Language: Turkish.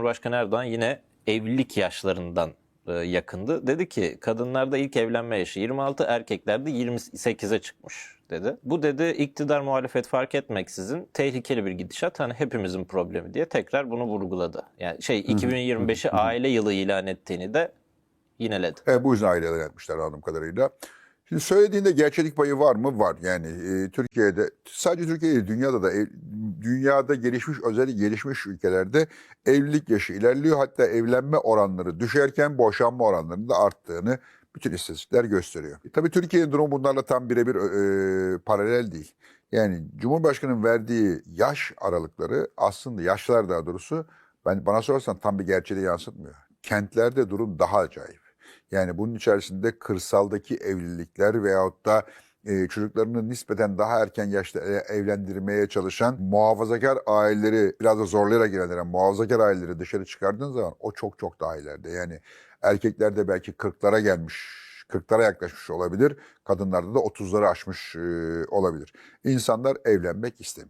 Cumhurbaşkanı Erdoğan yine evlilik yaşlarından e, yakındı. Dedi ki kadınlarda ilk evlenme yaşı 26, erkeklerde 28'e çıkmış dedi. Bu dedi iktidar muhalefet fark etmeksizin tehlikeli bir gidişat. Hani hepimizin problemi diye tekrar bunu vurguladı. Yani şey 2025'i aile yılı ilan ettiğini de yineledi. E, bu yüzden aileler yapmışlar anladığım kadarıyla. Şimdi söylediğinde gerçeklik payı var mı? Var. Yani e, Türkiye'de sadece Türkiye değil dünyada da ev- dünyada gelişmiş özellikle gelişmiş ülkelerde evlilik yaşı ilerliyor. Hatta evlenme oranları düşerken boşanma oranlarının da arttığını bütün istatistikler gösteriyor. E, tabii Türkiye'nin durumu bunlarla tam birebir e, paralel değil. Yani Cumhurbaşkanı'nın verdiği yaş aralıkları aslında yaşlar daha doğrusu ben bana sorarsan tam bir gerçeği yansıtmıyor. Kentlerde durum daha acayip. Yani bunun içerisinde kırsaldaki evlilikler veyahut da e, çocuklarını nispeten daha erken yaşta e, evlendirmeye çalışan muhafazakar aileleri biraz da zorlayarak ilerleyen muhafazakar aileleri dışarı çıkardığın zaman o çok çok daha ileride. Yani erkeklerde belki 40'lara gelmiş, 40'lara yaklaşmış olabilir. Kadınlarda da 30'ları aşmış e, olabilir. İnsanlar evlenmek istemiyor.